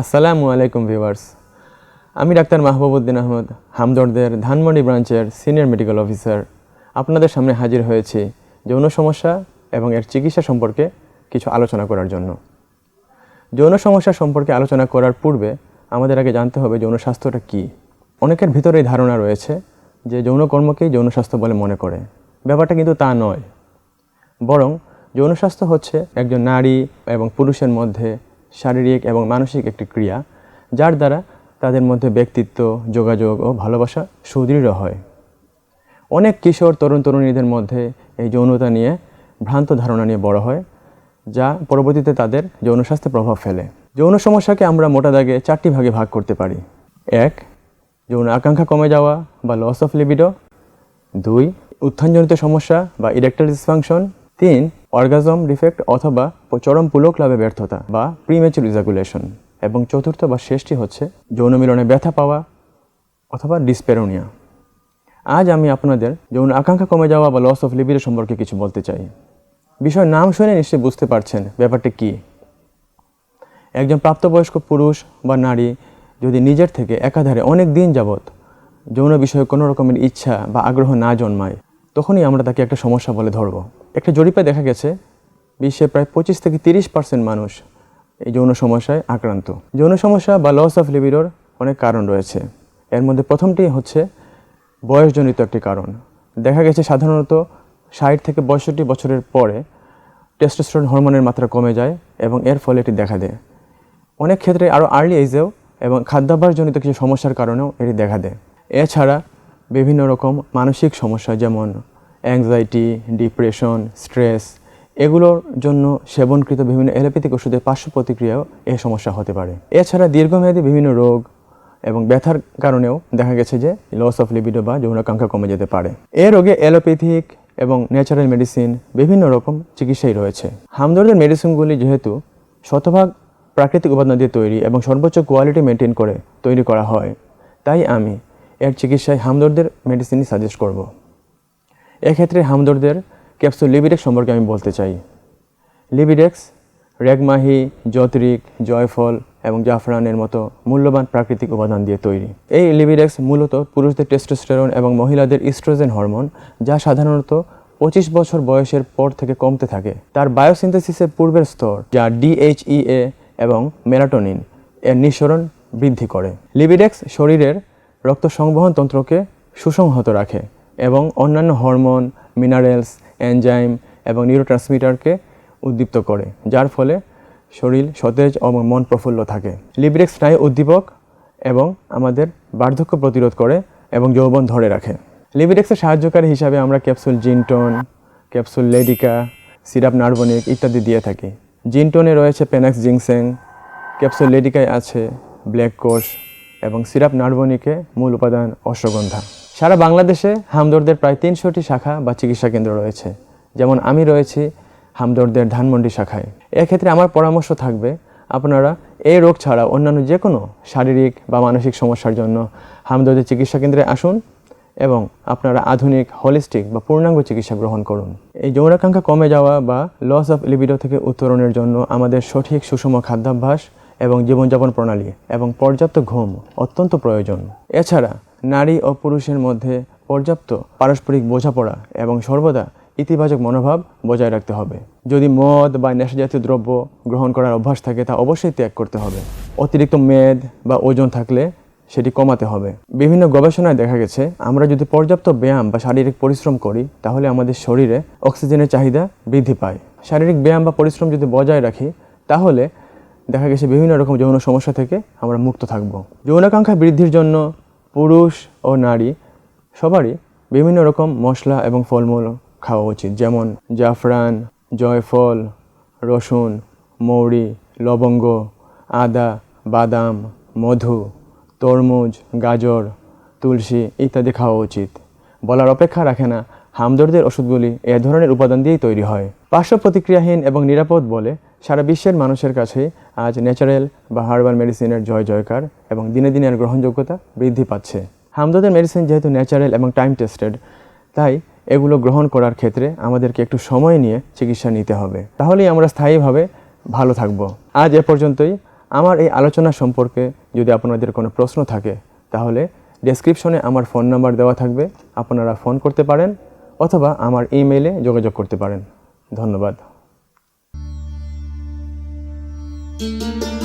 আসসালামু আলাইকুম ভিউয়ার্স। আমি ডাক্তার মাহবুবউদ্দিন আহমদ, হামদর্দের ধানমন্ডি ব্রাঞ্চের সিনিয়র মেডিকেল অফিসার। আপনাদের সামনে হাজির হয়েছি যৌন সমস্যা এবং এর চিকিৎসা সম্পর্কে কিছু আলোচনা করার জন্য। যৌন সমস্যা সম্পর্কে আলোচনা করার পূর্বে আমাদের আগে জানতে হবে যৌন স্বাস্থ্যটা কী। অনেকের ভিতরে এই ধারণা রয়েছে যে যৌনকর্মকেই যৌন স্বাস্থ্য বলে মনে করে। ব্যাপারটা কিন্তু তা নয়। বরং যৌন স্বাস্থ্য হচ্ছে একজন নারী এবং পুরুষের মধ্যে শারীরিক এবং মানসিক একটি ক্রিয়া, যার দ্বারা তাদের মধ্যে ব্যক্তিত্ব, যোগাযোগ ও ভালোবাসা সুদৃঢ় হয়। অনেক কিশোর, তরুণ, তরুণীদের মধ্যে এই যৌনতা নিয়ে ভ্রান্ত ধারণা নিয়ে বড় হয়, যা পরবর্তীতে তাদের যৌন স্বাস্থ্যে প্রভাব ফেলে। যৌন সমস্যাকে আমরা মোটা দাগে চারটি ভাগে ভাগ করতে পারি। এক, যৌন আকাঙ্ক্ষা কমে যাওয়া বা লস অফ লিবিডো দুই, উত্থানজনিত সমস্যা বা ইরেকটাইল ডিসফাংশন তিন অর্গাজম ডিফেক্ট অথবা চরম পুলক লাভে ব্যর্থতা বা প্রিমেচুর ইজাকুলেশন এবং চতুর্থ বা শেষটি হচ্ছে যৌন মিলনে ব্যথা পাওয়া অথবা ডিসপেরোনিয়া আজ আমি আপনাদের যৌন আকাঙ্ক্ষা কমে যাওয়া বা লস অফ লিবিডো সম্পর্কে কিছু বলতে চাই। বিষয় নাম শুনে নিশ্চয়ই বুঝতে পারছেন ব্যাপারটা কী। একজন প্রাপ্তবয়স্ক পুরুষ বা নারী যদি নিজের থেকে একাধারে অনেক দিন যাবৎ যৌন বিষয়ে কোনো রকমের ইচ্ছা বা আগ্রহ না জন্মায় তখনই আমরা তাকে একটা সমস্যা বলে ধরব। একটা জরিপে দেখা গেছে বিশ্বে প্রায় পঁচিশ থেকে তিরিশ পার্সেন্ট মানুষ এই যৌন সমস্যায় আক্রান্ত। যৌন সমস্যা বা লস অফ লিবিডোর অনেক কারণ রয়েছে। এর মধ্যে প্রথমটি হচ্ছে বয়সজনিত একটি কারণ। দেখা গেছে সাধারণত ষাট থেকে পঁয়ষট্টি বছরের পরে টেস্টোস্টেরন হরমোনের মাত্রা কমে যায় এবং এর ফলে এটি দেখা দেয়। অনেক ক্ষেত্রে আরও আর্লি এজেও এবং খাদ্যাভ্যাসজনিত কিছু সমস্যার কারণেও এটি দেখা দেয়। এছাড়া বিভিন্ন রকম মানসিক সমস্যা যেমন অ্যাংজাইটি ডিপ্রেশন স্ট্রেস এগুলোর জন্য সেবনকৃত বিভিন্ন অ্যালোপ্যাথিক ওষুধের পার্শ্ব প্রতিক্রিয়াও এই সমস্যা হতে পারে। এছাড়া দীর্ঘমেয়াদী বিভিন্ন রোগ এবং ব্যথার কারণেও দেখা গেছে যে লস অফ লিবিডো বা যৌনাকাঙ্ক্ষা কমে যেতে পারে। এ রোগে অ্যালোপ্যাথিক এবং ন্যাচারাল মেডিসিন বিভিন্ন রকম চিকিৎসাই রয়েছে। হামদর্দের মেডিসিনগুলি যেহেতু শতভাগ প্রাকৃতিক উপাদান দিয়ে তৈরি এবং সর্বোচ্চ কোয়ালিটি মেনটেন করে তৈরি করা হয়, তাই আমি এর চিকিৎসায় হামদর্দের মেডিসিনই সাজেস্ট করব। এক্ষেত্রে হামদর্দের ক্যাপসুল লিবিডেক্স সম্পর্কে আমি বলতে চাই। লিবিডেক্স রেগমাহি, যতরিক, জয়ফল এবং জাফরানের মতো মূল্যবান প্রাকৃতিক উপাদান দিয়ে তৈরি। এই লিবিডেক্স মূলত পুরুষদের টেস্টোস্টেরন এবং মহিলাদের ইস্ট্রোজেন হরমোন যা সাধারণত পঁচিশ বছর বয়সের পর থেকে কমতে থাকে। তার বায়োসিনথেসিসের পূর্বের স্তর, যা ডিএইচইএ এবং মেলাটোনিন এর নিঃসরণ বৃদ্ধি করে। লিবিডেক্স শরীরের রক্ত সংবহন তন্ত্রকে সুসংহত রাখে এবং অন্যান্য হরমোন, মিনারেলস, এনজাইম এবং নিউরোট্রান্সমিটারকে উদ্দীপ্ত করে, যার ফলে শরীর সতেজ এবং মন প্রফুল্ল থাকে। লিবিডেক্স স্নায়ু উদ্দীপক এবং আমাদের বার্ধক্য প্রতিরোধ করে এবং যৌবন ধরে রাখে। লিবিডেক্সের সাহায্যকারী হিসাবে আমরা capsule Zinton capsule Ledika, syrup Nervnic ইত্যাদি দিয়ে থাকি। জিনটনে রয়েছে পেনাক্স জিংসেং ক্যাপসুল লেডিকায় আছে ব্ল্যাক কোষ এবং সিরাপ নার্ভনিকে মূল উপাদান অশ্বগন্ধা। সারা বাংলাদেশে হামদর্দের প্রায় তিনশোটি শাখা বা চিকিৎসা কেন্দ্র রয়েছে। যেমন আমি রয়েছি হামদর্দের ধানমন্ডি শাখায়। এক্ষেত্রে আমার পরামর্শ থাকবে, আপনারা এই রোগ ছাড়া অন্যান্য যে কোনো শারীরিক বা মানসিক সমস্যার জন্য হামদর্দের চিকিৎসা কেন্দ্রে আসুন এবং আপনারা আধুনিক হলিস্টিক বা পূর্ণাঙ্গ চিকিৎসা গ্রহণ করুন। এই যৌনাকাঙ্ক্ষা কমে যাওয়া বা লস অফ লিবিডো থেকে উত্তরণের জন্য আমাদের সঠিক সুষম খাদ্যাভ্যাস এবং জীবনযাপন প্রণালী এবং পর্যাপ্ত ঘুম অত্যন্ত প্রয়োজন। এছাড়া, নারী ও পুরুষের মধ্যে পর্যাপ্ত পারস্পরিক বোঝাপড়া এবং সর্বদা ইতিবাচক মনোভাব বজায় রাখতে হবে। যদি মদ বা নেশাজাতীয় দ্রব্য গ্রহণ করার অভ্যাস থাকে, তা অবশ্যই ত্যাগ করতে হবে। অতিরিক্ত মেদ বা ওজন থাকলে সেটি কমাতে হবে। বিভিন্ন গবেষণায় দেখা গেছে, আমরা যদি পর্যাপ্ত ব্যায়াম বা শারীরিক পরিশ্রম করি, তাহলে আমাদের শরীরে অক্সিজেনের চাহিদা বৃদ্ধি পায়। শারীরিক ব্যায়াম বা পরিশ্রম যদি বজায় রাখি, তাহলে দেখা গেছে বিভিন্ন রকম যৌন সমস্যা থেকে আমরা মুক্ত থাকব। যৌনাকাঙ্ক্ষা বৃদ্ধির জন্য পুরুষ ও নারী সবারই বিভিন্ন রকম মশলা এবং ফলমূল খাওয়া উচিত। যেমন জাফরান, জয়ফল, রসুন, মৌরি, লবঙ্গ, আদা, বাদাম, মধু, তরমুজ, গাজর, তুলসী ইত্যাদি খাওয়া উচিত। বলার অপেক্ষা রাখে না, হামদর্দের ওষুধগুলি এ ধরনের উপাদান দিয়েই তৈরি হয়। পার্শ্ব প্রতিক্রিয়াহীন এবং নিরাপদ বলে সারা বিশ্বের মানুষের কাছে আজ ন্যাচারাল বা হার্বাল মেডিসিনের জয় জয়কার এবং দিনে দিনে এর গ্রহণযোগ্যতা বৃদ্ধি পাচ্ছে। হামদর্দের মেডিসিন যেহেতু ন্যাচারাল এবং টাইম টেস্টেড তাই এগুলো গ্রহণ করার ক্ষেত্রে আমাদেরকে একটু সময় নিয়ে চিকিৎসা নিতে হবে। তাহলেই আমরা স্থায়ীভাবে ভালো থাকব। আজ এ পর্যন্তই। আমার এই আলোচনা সম্পর্কে যদি আপনাদের কোনো প্রশ্ন থাকে, তাহলে ডেসক্রিপশনে আমার ফোন নাম্বার দেওয়া থাকবে। আপনারা ফোন করতে পারেন অথবা আমার ইমেইলে যোগাযোগ করতে পারেন। ধন্যবাদ। thank you